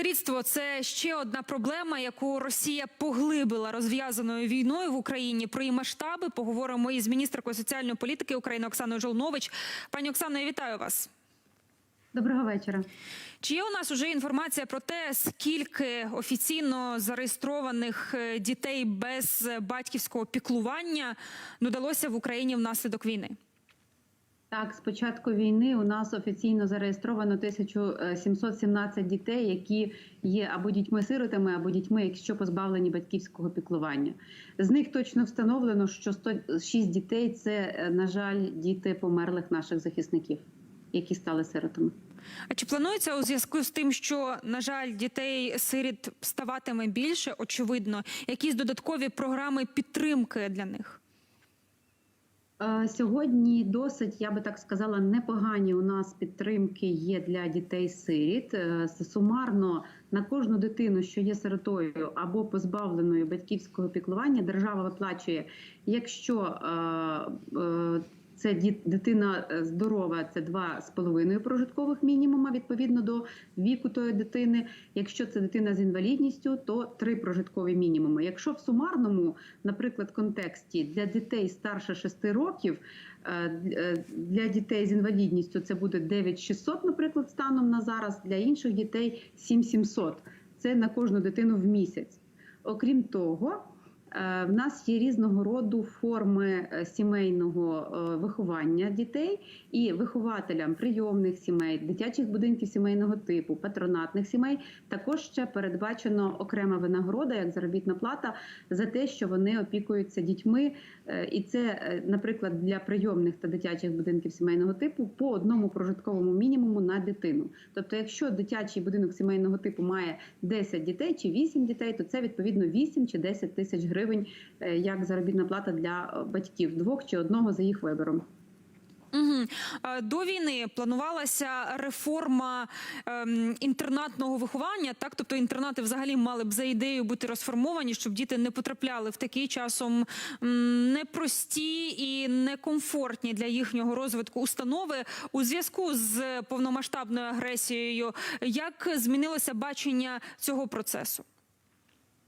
Сирітство це ще одна проблема, яку Росія поглибила розв'язаною війною в Україні. Про її масштаби поговоримо із міністеркою соціальної політики України Оксаною Жолнович. Пані Оксано, я вітаю вас. Доброго вечора. Чи є у нас уже інформація про те, скільки офіційно зареєстрованих е, дітей без батьківського піклування додалося в Україні внаслідок війни? Так, з початку війни у нас офіційно зареєстровано 1717 дітей, які є або дітьми-сиротами, або дітьми, якщо позбавлені батьківського піклування. З них точно встановлено, що 106 дітей це, е, на жаль, діти померлих наших захисників, які стали сиротами. А чи планується у зв'язку з тим, що на жаль дітей сиріт ставатиме більше? Очевидно, якісь додаткові програми підтримки для них? Е, Сьогодні досить, я би так сказала, непогані у нас підтримки є для дітей-сиріт. Е, Сумарно на кожну дитину, що є сиротою або позбавленою батьківського піклування, держава виплачує, якщо е, це дитина е, здорова, це 2,5 прожиткових мінімума відповідно до віку тої дитини. Якщо це дитина з інвалідністю, то 3 прожиткові мінімуми. Якщо в сумарному, наприклад, контексті для дітей старше 6 років, е, е, для дітей з інвалідністю це буде 9600, наприклад, станом на зараз, для інших дітей 7700. Це на кожну дитину в місяць. Окрім того, В нас є різного роду форми е, сімейного е, виховання дітей і вихователям прийомних сімей, дитячих будинків сімейного типу, патронатних сімей. Також ще передбачено окрема винагорода, як заробітна плата, за те, що вони опікуються дітьми. Е, І це, е, наприклад, для прийомних та дитячих будинків сімейного типу по одному прожитковому мінімуму на дитину. Тобто, якщо дитячий будинок сімейного типу має 10 дітей чи 8 дітей, то це відповідно 8 чи 10 тисяч гривень е, як заробітна плата для е, батьків двох чи одного за їх вибором. Угу. До війни планувалася реформа ем, інтернатного виховання. Так, тобто інтернати взагалі мали б за ідею бути розформовані, щоб діти не потрапляли в такі часом непрості і некомфортні для їхнього розвитку установи у зв'язку з повномасштабною агресією. Як змінилося бачення цього процесу?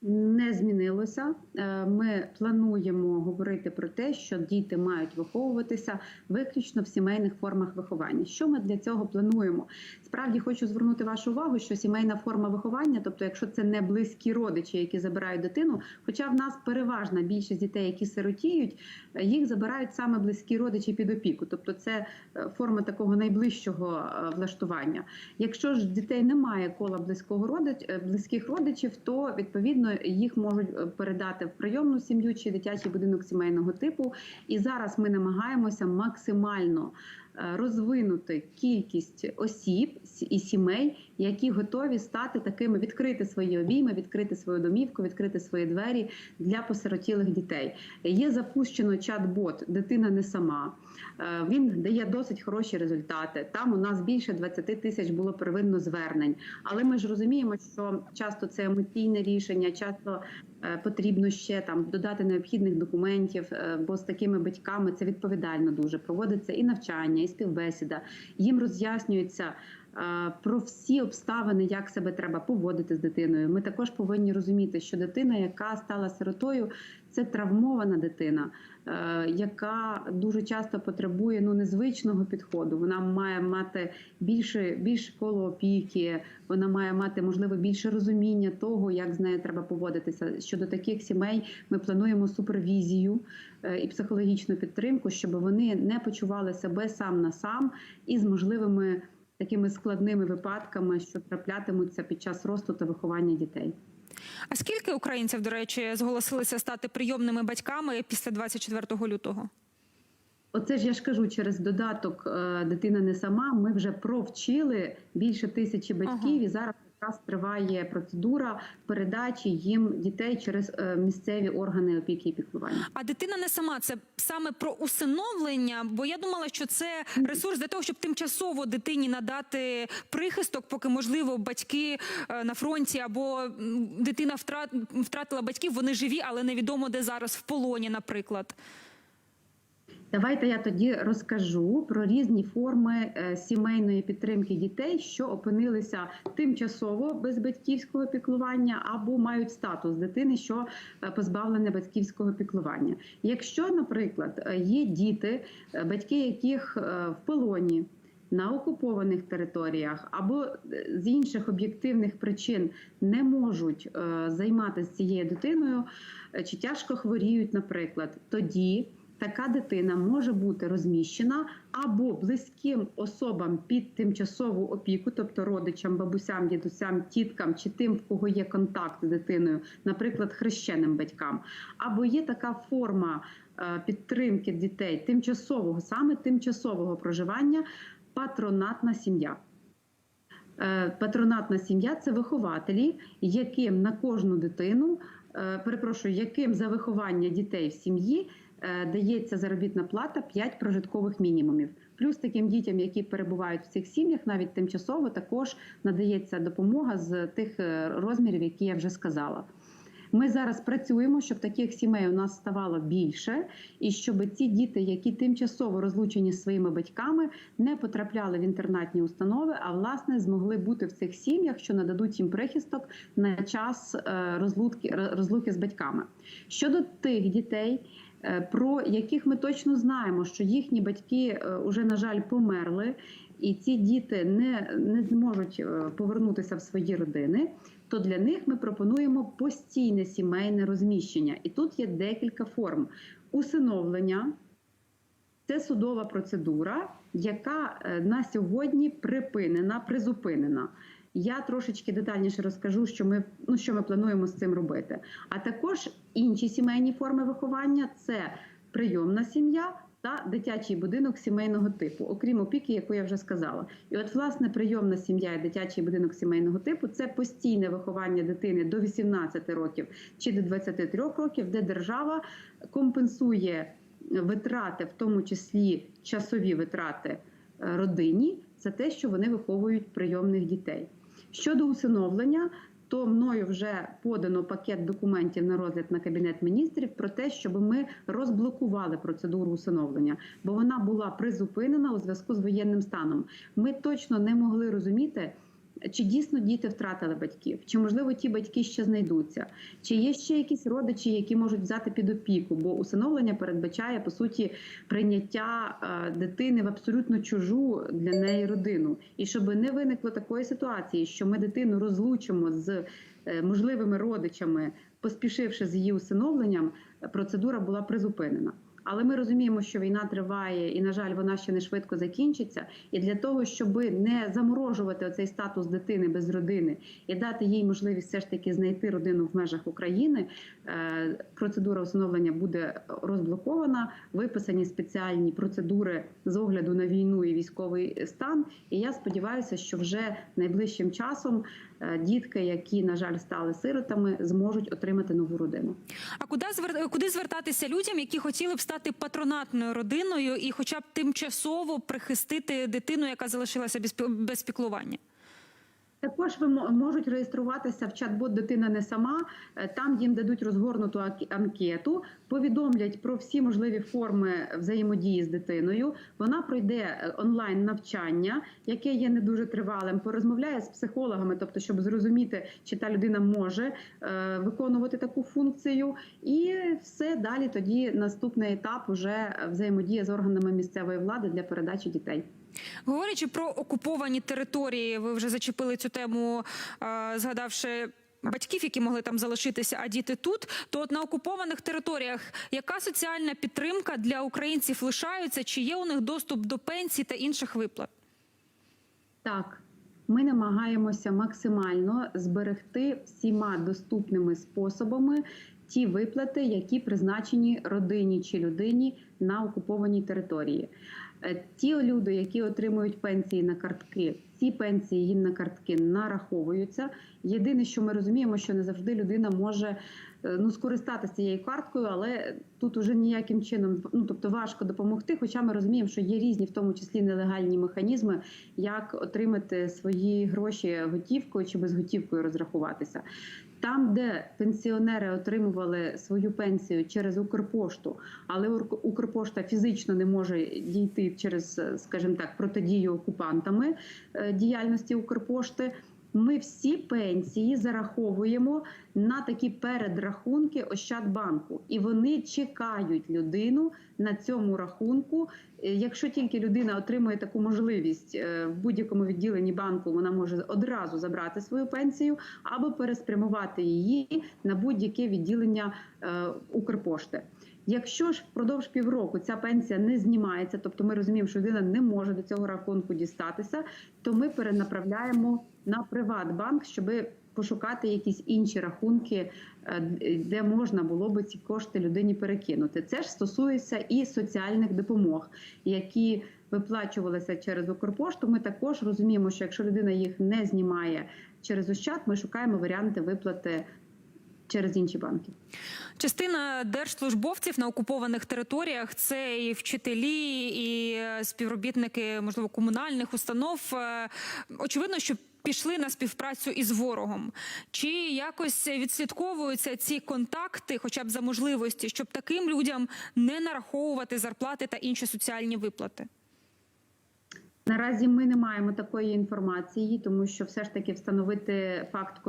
Не змінилося. Е, Ми плануємо говорити про те, що діти мають виховуватися виключно в сімейних формах виховання. Що ми для цього плануємо? Справді хочу звернути вашу увагу, що сімейна форма виховання, тобто, якщо це не близькі родичі, які забирають дитину, хоча в нас переважна більшість дітей, які сиротіють, їх забирають саме близькі родичі під опіку, тобто це е, форма такого найближчого е, влаштування. Якщо ж дітей немає кола близького родич, близьких родичів, то відповідно їх можуть е, передати в прийомну сім'ю чи дитячий будинок сімейного типу. І зараз ми намагаємося максимально е, розвинути кількість осіб і сімей, які готові стати такими, відкрити свої обійми, відкрити свою домівку, відкрити свої двері для посиротілих дітей. Є запущено чат-бот Дитина не сама. Е, Він дає досить хороші результати. Там у нас більше 20 тисяч було первинно звернень. Але ми ж розуміємо, що часто це емоційне рішення, часто е, потрібно ще там додати необхідних документів, е, бо з такими батьками це відповідально дуже проводиться і навчання, і співбесіда. Їм роз'яснюється. Е, Про всі обставини, як себе треба поводити з дитиною. Ми також повинні розуміти, що дитина, яка стала сиротою, це травмована дитина, е, яка дуже часто потребує ну незвичного підходу. Вона має мати більше більше коло опіки, вона має мати можливо більше розуміння того, як з нею треба поводитися. Щодо таких сімей ми плануємо супервізію е, і психологічну підтримку, щоб вони не почували себе сам на сам із можливими такими складними випадками, що траплятимуться під час росту та виховання дітей. А скільки українців, до речі, зголосилися стати прийомними батьками після 24 лютого? Оце ж я ж кажу, через додаток е, дитина не сама. Ми вже провчили більше тисячі батьків, Ага. і зараз якраз триває процедура передачі їм дітей через е, місцеві органи опіки і піклування. А дитина не сама це саме про усиновлення, бо я думала, що це ресурс для того, щоб тимчасово дитині надати прихисток, поки можливо батьки е, на фронті або дитина втра- втратила батьків. Вони живі, але невідомо де зараз в полоні, наприклад. Давайте я тоді розкажу про різні форми е, сімейної підтримки дітей, що опинилися тимчасово без батьківського піклування або мають статус дитини, що е, позбавлені батьківського піклування. Якщо, наприклад, е, є діти, батьки яких в полоні. На окупованих територіях або з інших об'єктивних причин не можуть займатися цією дитиною, чи тяжко хворіють, наприклад, тоді така дитина може бути розміщена або близьким особам під тимчасову опіку, тобто родичам, бабусям, дідусям, тіткам чи тим, в кого є контакт з дитиною, наприклад, хрещеним батькам, або є така форма е, підтримки дітей тимчасового, саме тимчасового проживання, патронатна сім'я. Е, Патронатна сім'я це вихователі, яким на кожну дитину, е, перепрошую, яким за виховання дітей в сім'ї дається заробітна плата 5 прожиткових мінімумів. Плюс таким дітям, які перебувають в цих сім'ях, навіть тимчасово також надається допомога з тих е, розмірів, які я вже сказала. Ми зараз працюємо, щоб таких сімей у нас ставало більше, і щоб ці діти, які тимчасово розлучені своїми батьками, не потрапляли в інтернатні установи, а власне змогли бути в цих сім'ях, що нададуть їм прихисток на час е, розлуки, розлуки з батьками. Щодо тих дітей. Е, Про яких ми точно знаємо, що їхні батьки вже, на жаль, померли, і ці діти не, не зможуть е, повернутися в свої родини, то для них ми пропонуємо постійне сімейне розміщення. І тут є декілька форм усиновлення. Це судова процедура, яка е, на сьогодні припинена, призупинена. Я трошечки детальніше розкажу, що ми ну що ми плануємо з цим робити. А також інші сімейні форми виховання це прийомна сім'я та дитячий будинок сімейного типу, окрім опіки, яку я вже сказала. І от власне прийомна сім'я і дитячий будинок сімейного типу це постійне виховання дитини до 18 років чи до 23 років, де держава компенсує витрати, в тому числі часові витрати е, родині, за те, що вони виховують прийомних дітей. Щодо усиновлення, то мною вже подано пакет документів на розгляд на кабінет міністрів про те, щоб ми розблокували процедуру усиновлення, бо вона була призупинена у зв'язку з воєнним станом. Ми точно не могли розуміти. Чи дійсно діти втратили батьків, чи можливо ті батьки ще знайдуться, чи є ще якісь родичі, які можуть взяти під опіку, бо усиновлення передбачає по суті прийняття е, дитини в абсолютно чужу для неї родину, і щоб не виникло такої ситуації, що ми дитину розлучимо з е, можливими родичами, поспішивши з її усиновленням, процедура була призупинена. Але ми розуміємо, що війна триває, і на жаль, вона ще не швидко закінчиться. І для того, щоб не заморожувати оцей статус дитини без родини і дати їй можливість все ж таки знайти родину в межах України, е, процедура усиновлення буде розблокована. Виписані спеціальні процедури з огляду на війну і військовий стан. І я сподіваюся, що вже найближчим часом дітки, які на жаль стали сиротами, зможуть отримати нову родину. А куди куди звертатися людям, які хотіли б стати патронатною родиною і, хоча б тимчасово прихистити дитину, яка залишилася без піклування? Також ви можуть реєструватися в чат-бот Дитина не сама. Е, Там їм дадуть розгорнуту анкету, повідомлять про всі можливі форми взаємодії з дитиною. Вона пройде е, онлайн навчання, яке є не дуже тривалим. Порозмовляє з психологами, тобто, щоб зрозуміти, чи та людина може е, виконувати таку функцію, і все далі. Тоді наступний етап уже взаємодія з органами місцевої влади для передачі дітей. Говорячи про окуповані території, ви вже зачепили цю тему, е, згадавши. Батьків, які могли там залишитися, а діти тут, то от на окупованих територіях яка соціальна підтримка для українців лишаються? Чи є у них доступ до пенсій та інших виплат? Так, ми намагаємося максимально зберегти всіма доступними способами ті виплати, які призначені родині чи людині на окупованій території. Е, Ті люди, які отримують пенсії на картки, ці пенсії їм на картки нараховуються. Єдине, що ми розуміємо, що не завжди людина може е, ну скористатися цією карткою, але тут уже ніяким чином ну тобто важко допомогти. Хоча ми розуміємо, що є різні, в тому числі нелегальні механізми, як отримати свої гроші готівкою чи безготівкою розрахуватися. Там, де пенсіонери отримували свою пенсію через Укрпошту, але Укрпошта фізично не може дійти через, скажімо так, протидію окупантами е, діяльності Укрпошти. Ми всі пенсії зараховуємо на такі передрахунки Ощадбанку, і вони чекають людину на цьому рахунку. Е, Якщо тільки людина отримує таку можливість е, в будь-якому відділенні банку, вона може одразу забрати свою пенсію або переспрямувати її на будь-яке відділення е, Укрпошти. Якщо ж впродовж півроку ця пенсія не знімається, тобто ми розуміємо, що людина не може до цього рахунку дістатися, то ми перенаправляємо на Приватбанк, щоб пошукати якісь інші рахунки, е, де можна було би ці кошти людині перекинути. Це ж стосується і соціальних допомог, які виплачувалися через Укрпошту. Ми також розуміємо, що якщо людина їх не знімає через Ощад, ми шукаємо варіанти виплати через інші банки. Частина держслужбовців на окупованих територіях це і вчителі, і е, співробітники, можливо, комунальних установ. Е, Очевидно, що пішли на співпрацю із ворогом. Чи якось відслідковуються ці контакти, хоча б за можливості, щоб таким людям не нараховувати зарплати та інші соціальні виплати? Наразі ми не маємо такої інформації, тому що все ж таки встановити факт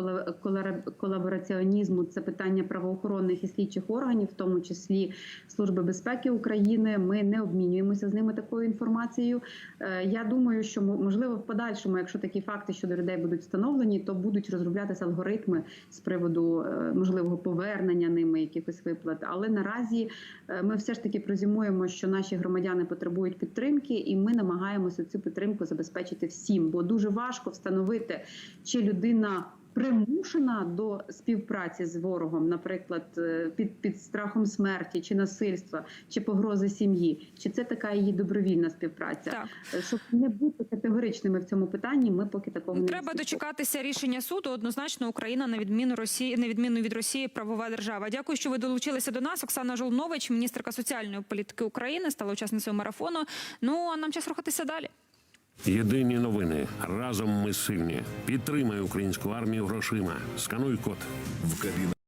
колабораціонізму це питання правоохоронних і слідчих органів, в тому числі Служби безпеки України. Ми не обмінюємося з ними такою інформацією. Е, Я думаю, що мо- можливо в подальшому, якщо такі факти щодо людей будуть встановлені, то будуть розроблятися алгоритми з приводу е, можливого повернення ними якихось виплат. Але наразі е, ми все ж таки прозімуємо, що наші громадяни потребують підтримки, і ми намагаємося цю підтримку забезпечити всім, бо дуже важко встановити, чи людина. Примушена до співпраці з ворогом, наприклад, е, під під страхом смерті чи насильства, чи погрози сім'ї, чи це така її добровільна співпраця? Так. Е, Щоб не бути категоричними в цьому питанні, ми поки такого не Треба дочекатися рішення суду. Однозначно, Україна на відміну Росії, на відміну від Росії, правова держава. Дякую, що ви долучилися до нас. Оксана Жолнович, міністерка соціальної політики України, стала учасницею марафону. Ну а нам час рухатися далі. Єдині новини. Разом ми сильні. Підтримай українську армію грошима. Скануй код. В кабінет